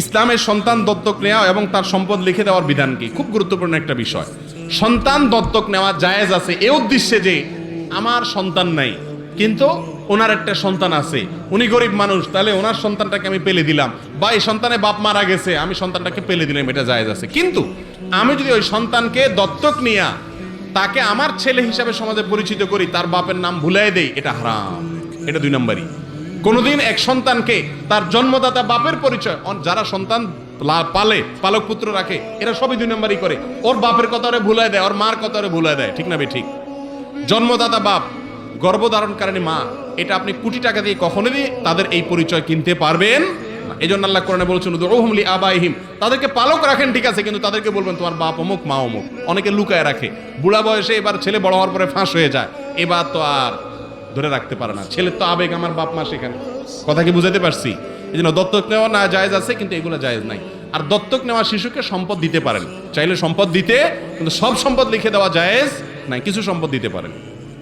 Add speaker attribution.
Speaker 1: ইসলামের সন্তান দত্তক নেওয়া এবং তার সম্পদ লিখে দেওয়ার বিধান কি? খুব গুরুত্বপূর্ণ একটা বিষয়। সন্তান দত্তক নেওয়া জায়েজ আছে এ উদ্দেশ্যে যে আমার সন্তান নাই, কিন্তু ওনার একটা সন্তান আছে। উনি গরিব মানুষ, তাহলে ওনার সন্তানটাকে আমি পেলে দিলাম। বা এই সন্তানে বাপ মারা গেছে, আমি সন্তানটাকে পেলে দিলাম, এটা জায়েজ আছে। কিন্তু আমি যদি ওই সন্তানকে দত্তক নিয়া তাকে আমার ছেলে হিসাবে সমাজে পরিচিত করি, তার বাপের নাম ভুলাই দেই, এটা হারাম। এটা দুই নম্বরই। কোনোদিন এক সন্তানকে তার জন্মদাতা বাপের পরিচয় যারা সন্তান পালে, পালক পুত্র রাখে, এরা সবই দুই নম্বরই করে। ওর বাপের কথা কথারে ভুলায় দেয়, ওর মার কথা কথারে ভুলায় দেয়, ঠিক না বে ঠিক। জন্মদাতা বাপ, গর্ভধারণকারী মা, এটা আপনি কোটি টাকা দিয়ে কখনোই তাদের এই পরিচয় কিনতে পারবেন এই জন্য আল্লাহ কোরআনে বলছেন ওহমলি আবাইহিম তাদেরকে পালক রাখেন, ঠিক আছে, কিন্তু তাদেরকে বলবেন, তোমার বাপ অমুক, মা অমুক। অনেকে লুকায় রাখে। বুড়া বয়সে এবার ছেলে বড় হওয়ার পরে ফাঁস হয়ে যায়। এবার তো আর ধরে রাখতে পারে না। ছেলের তো আবেগ, আমার বাপ মা সেখানে। কথা কি বুঝাতে পারছি? এই জন্য দত্তক নেওয়া না, জায়েজ আছে, কিন্তু এগুলো জায়েজ নাই। আর দত্তক নেওয়া শিশুকে সম্পদ দিতে পারেন। চাইলে সম্পদ দিতে, কিন্তু সব সম্পদ লিখে দেওয়া জায়েজ নাই, কিছু সম্পদ দিতে পারেন।